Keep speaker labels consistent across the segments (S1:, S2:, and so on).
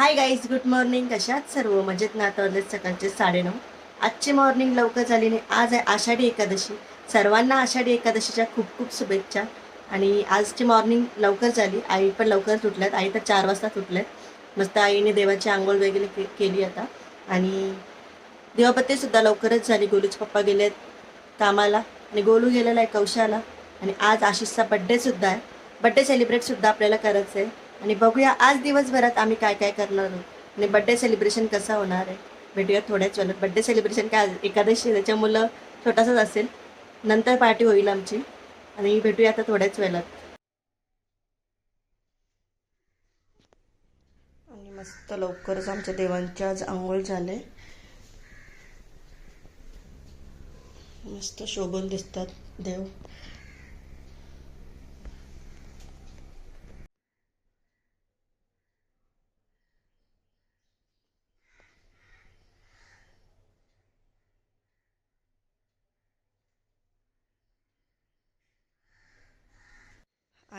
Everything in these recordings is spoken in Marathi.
S1: हाय गाईज गुड मॉर्निंग कशात सर्व? मजेत ना? सकाळचे साडेनऊ. आजची मॉर्निंग लवकर झाली नाही आज आहे आषाढी एकादशी. सर्वांना आषाढी एकादशीच्या खूप खूप शुभेच्छा. आणि आजची मॉर्निंग लवकर झाली. आई पण लवकर सुटल्यात आई तर चार वाजता सुटल्यात मस्त आईने देवाची आंघोळ वगैरे के केली आता. आणि देवापत्तीसुद्धा लवकरच झाली. गोलूचे पप्पा गेलेत कामाला. आणि गोलू गेलेला आहे कौशाला. आणि आज आशिषचा बड्डेसुद्धा आहे. बड्डे सेलिब्रेटसुद्धा आपल्याला करायचं आहे आणि बघूया आज दिवसभरात आम्ही काय काय करणार आहोत. आणि बड्डे सेलिब्रेशन कसं होणार आहे? भेटूया थोड्याच वेळात. बड्डे सेलिब्रेशन काय आज एकादशी त्याच्यामुळं छोटासाच असेल. नंतर पार्टी होईल आमची. आणि भेटूया आता थोड्याच वेळात. आणि मस्त लवकरच आमच्या देवांची आज आंघोळ झाले मस्त शोभून दिसतात देव.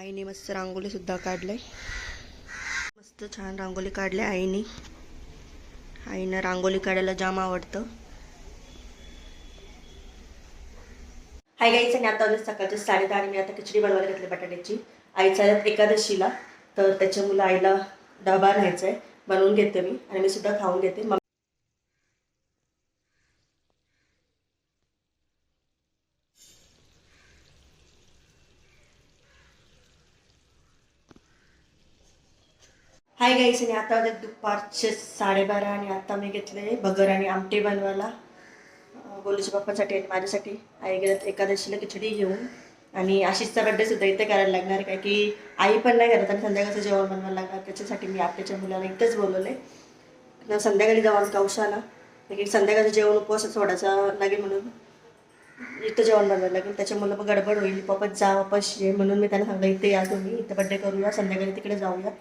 S1: आईने मस्त रांगोळी सुद्धा काढले मस्त छान रांगोळी काढली आईने. आईनं रांगोळी काढायला जाम आवडतं. हाय गाईच आणि आता सकाळचे साडे दहा आणि मी आता खिचडी बनवायला घेतली बटाट्याची. आई चालत एकादशीला तर त्याच्या मुलं आईला डबा न्यायचा आहे बनवून घेते मी आणि मी सुद्धा खाऊन घेते. हाय गाईस आणि आता वाजत दुपारचे साडेबारा आणि आता मी घेतले बगर आणि आमटे बनवायला. गोलूच्या बाप्पासाठी आणि माझ्यासाठी. आई गेल्यात एकादशीला खिचडी घेऊन. आणि आशिषचा बड्डे सुद्धा इथे करायला लागणार काय की आई पण नाही करत आणि संध्याकाळचं जेवण बनवायला लागणार. त्याच्यासाठी मी आपल्याच्या मुलाला इथंच बोलवले तर संध्याकाळी जाऊ आम्ही कौशाला की संध्याकाळचं जेवण उपवास सोडायचा लागेल म्हणून. इथं जेवण बनवायला लागेल. त्याच्यामुळे मग गडबड होईल. पप्पा जा वापस ये म्हणून मी त्यांना सांगलं इथे या तुम्ही इथं बड्डे करूया संध्याकाळी तिकडे जाऊया.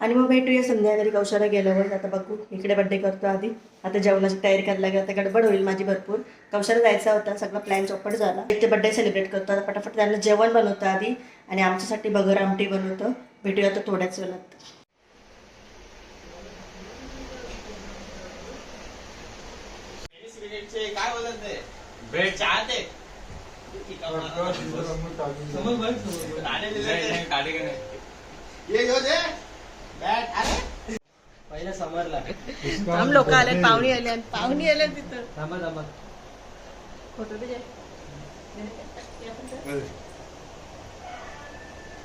S1: आणि मग भेटूया संध्याकाळी कौशाला गेल्यावर आता बघू इकडे बड्डे करतो आधी आता जेवणाची तयारी करायला लागेल आता गडबड होईल माझी भरपूर कौशाला जायचा होता सगळा प्लॅन चौपट झाला इथे बड्डे सेलिब्रेट करतो आता पटापट त्यांना जेवण बनवतो आधी आणि आमच्यासाठी बगर आमटी बनवतो भेटूया आता थोड्याच वेळात
S2: काय
S3: पहिला समरला.
S1: आम लोक आले पाहुणे आले आणि पाहुणे आले तिथं.
S3: थांबा थांबा.
S1: फोटो दे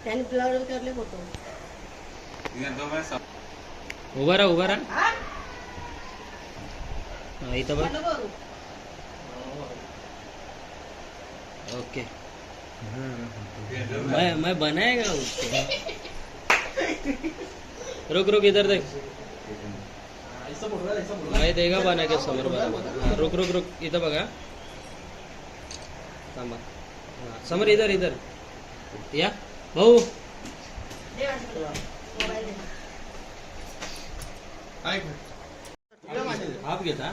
S1: त्यांनी ब्लर करले फोटो.
S3: उभा राहा उभा राहा. हा, इथं बघ. ओके. मैं मैं बनाएगा उसको? रुक रुक इधर देख। मैं देगा बना के समोर हा, रुक रुक रुक इथं बघा। थांबा समोर इधर इधर। या भाऊ हाफ घेता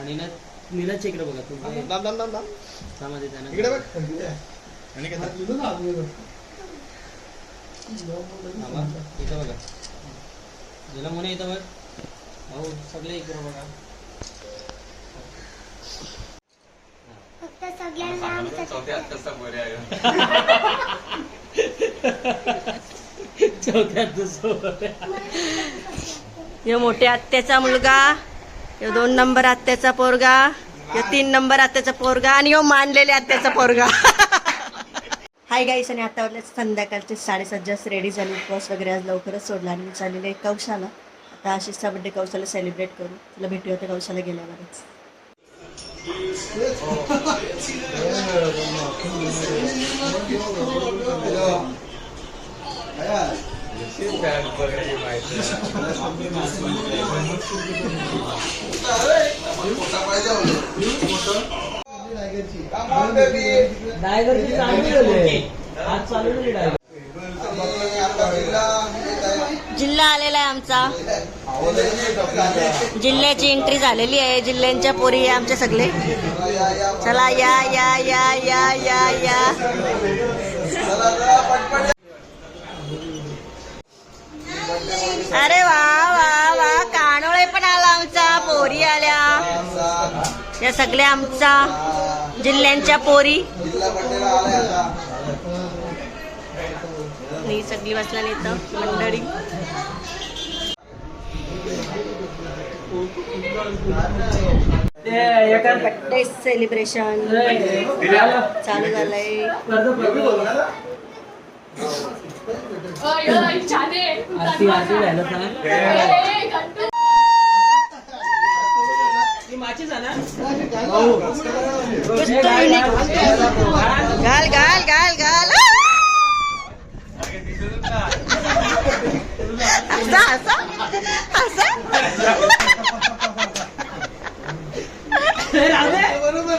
S3: आणि ना नीला इकडे बघा तू.
S2: दाम दाम दाम दाम
S3: थांबा तिथे
S2: बघ. आणि
S3: इथं बघा. म्हणे इथं बघ. भाऊ सगळे इकडे बघा.
S4: फक्त सगळ्यांना
S1: यो मोठ्या आत्याचा मुलगा यो दोन नंबर आत्याचा पोरगा यो तीन नंबर आत्याचा पोरगा आणि यो मानलेल्या आत्याचा पोरगा. हाय गाईस आणि आता वाजले संध्याकाळचे साडेसात जास्त रेडी झाले. उपवास वगैरे आज लवकरच सोडला आणि मी चाललेले कौशाला. आता आशिषचा बड्डे कौशाला सेलिब्रेट करू. तुला भेटूया त्या कौशाला गेल्यावरच.
S3: डायव्हरची चालू झाली. आज चालू झाली डायव्हर
S1: जिल्हा आलेला आहे आमचा. जिल्ह्याची एंट्री झालेली आहे. जिल्ह्यांच्या पोरी आहे आमचे सगळे. चला या या या या या या. अरे वा वा वा. कानोळे पण आला आमचा. पोरी आल्या. या सगळ्या आमचा. जिल्ह्यांच्या पोरी. ही सगळी बसल्या इथं मंडळी. बर्थडे सेलिब्रेशन चालू झालंय.
S3: आरती आरती झालं ना
S1: घाल घाल घाल घाल. असा असा असा.
S3: हे राहू दे.
S2: बरोबर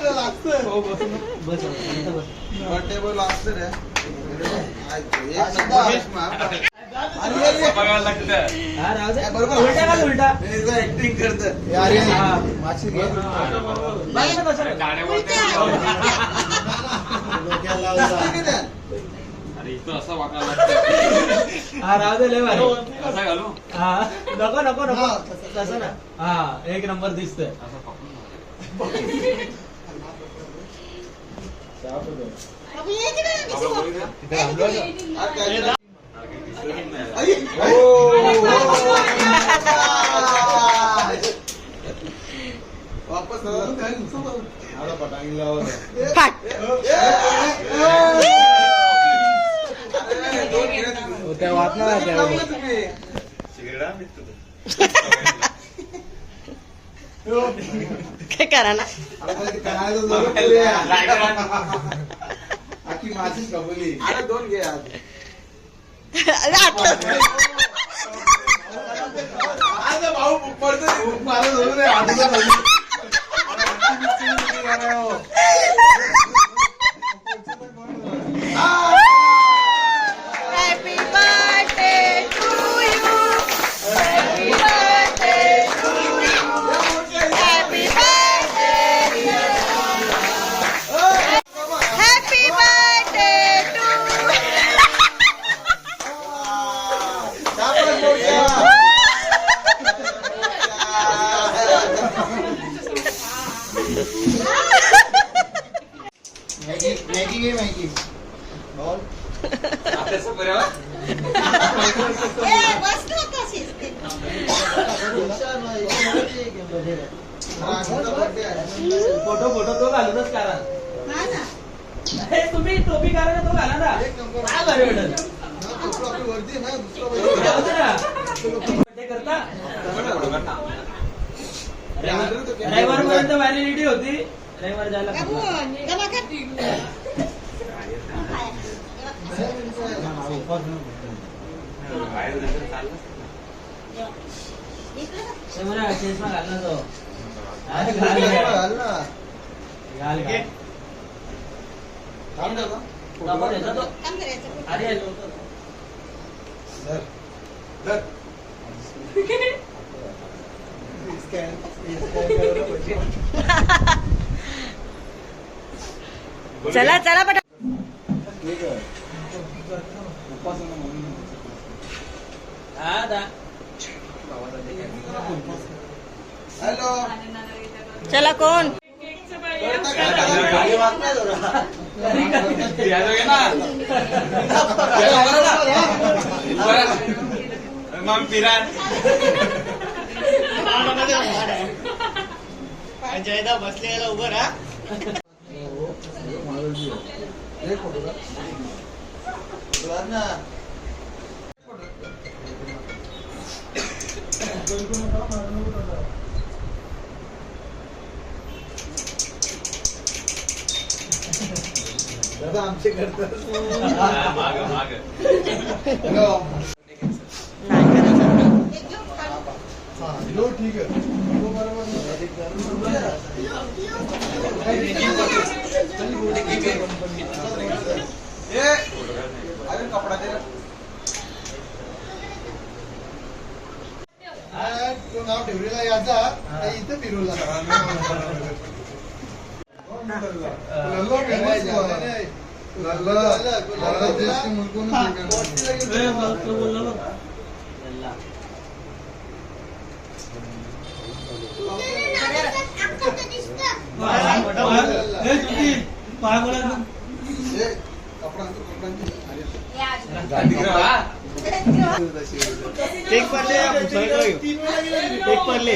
S2: बघायला लागतं.
S3: हा.
S2: ऍक्टिंग करत
S3: हा.
S2: माशी घे.
S3: बघ ना कसं.
S2: अरे इथं असं वाकायला लागतं
S3: हा, राहू दे, लय भारी.
S2: कसा घालू?
S3: हा, नको नको नको. तसं ना. हा एक नंबर दिसतोय.
S2: असं पकडून वापस
S3: त्या वाचणार
S1: काय करा ना
S2: माझीच कबुली दोन घे आज
S3: फोटो फोटो तो घालूनच करा हे तुम्ही टोपी करा ना तो घाला ना. काय भारी करता? रविवार पर्यंत व्हॅलिडिटी होती. रविवार जायला चष्मा घाल ना तो घाल घाल. घाल घाल. दाबून तो. अरे
S1: चला चला पटा
S3: उपासना म्हणून
S2: हॅलो
S1: चला कोण
S2: मग पिराण जयदा बसले याला उभं राहा
S5: माग माग
S2: हॅलो ठीक आहे अरे कपडा दे नाव ठेवलेला याचा इथं फिरवला. एक पडले एक पडले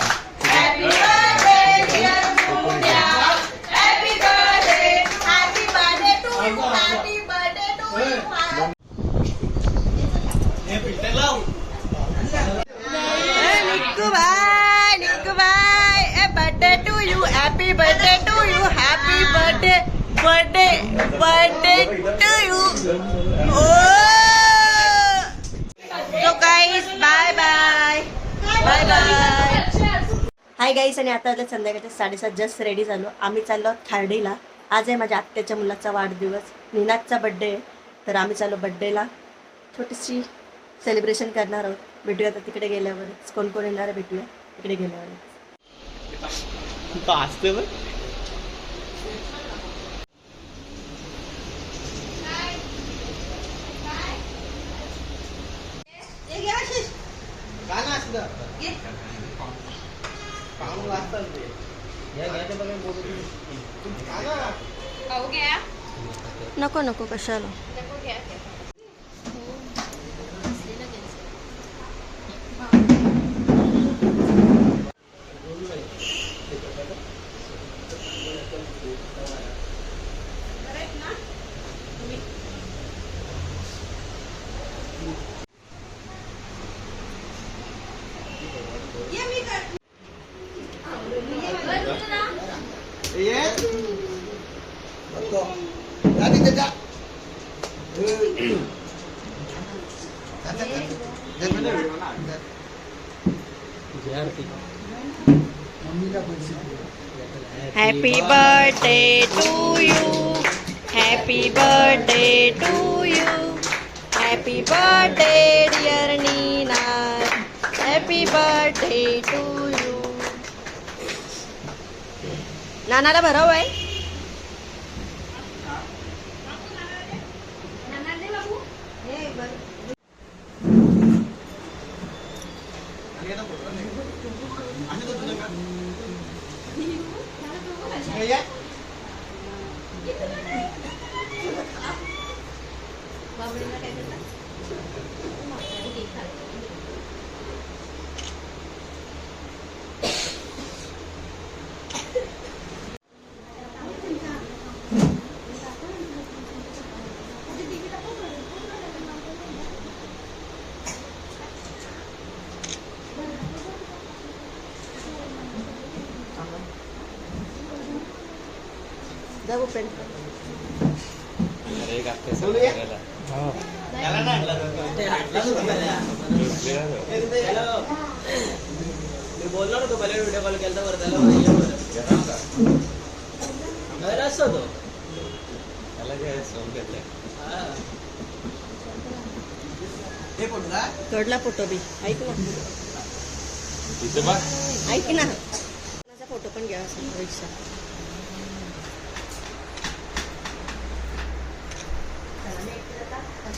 S6: Birthday to you. Oh. So guys, bye bye. Bye bye.
S1: Hi guys आणि आता आलं संध्याकाळचे साडेसात जस्ट रेडी झालो. आम्ही चाललो थार्डीला. आज आहे माझ्या आत्याच्या मुलाचा वाढदिवस. निनादचा बड्डे आहे. तर आम्ही चाललो बड्डेला छोटीशी सेलिब्रेशन करणार आहोत. भेटूया आता तिकडे गेल्यावरच. कोण कोण येणार आहे भेटूया. तिकडे गेल्यावर
S2: असते बघ का ना असतं पाहून वाजतात ते. का ना?
S1: नको नको कशाला?
S2: जा. तिथे
S1: happy birthday to you happy birthday to you happy birthday dear Neena happy birthday to you नानाला भराव आहे
S2: हे ये. त्याला नाही आणला तो.
S3: पहिले व्हिडिओ कॉल केला बरं त्याला असतो तो. हा.
S2: हे?
S1: कडला फोटो बी. ऐक ना. ऐक ना. माझा फोटो पण घ्या रिक्षा.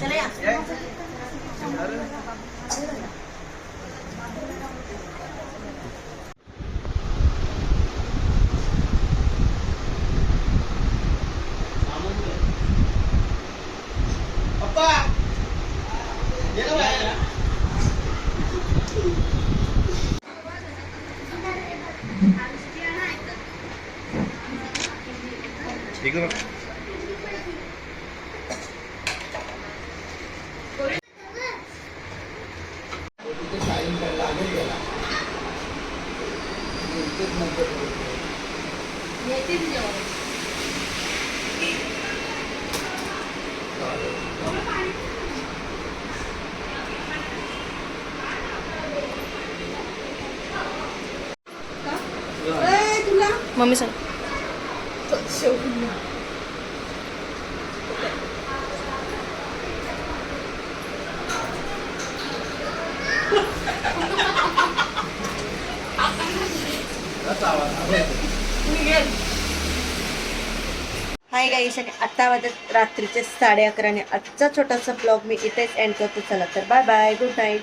S1: चला या
S2: पप्पा ये ना बाहेर.
S5: इकडं बघ.
S6: तुला
S1: मम्मी सांग. हाय गाई आणि आता वाजत रात्रीचे साडे अकराने आजचा छोटासा ब्लॉग मी इथेच एंड करतो. चला तर बाय बाय गुड नाईट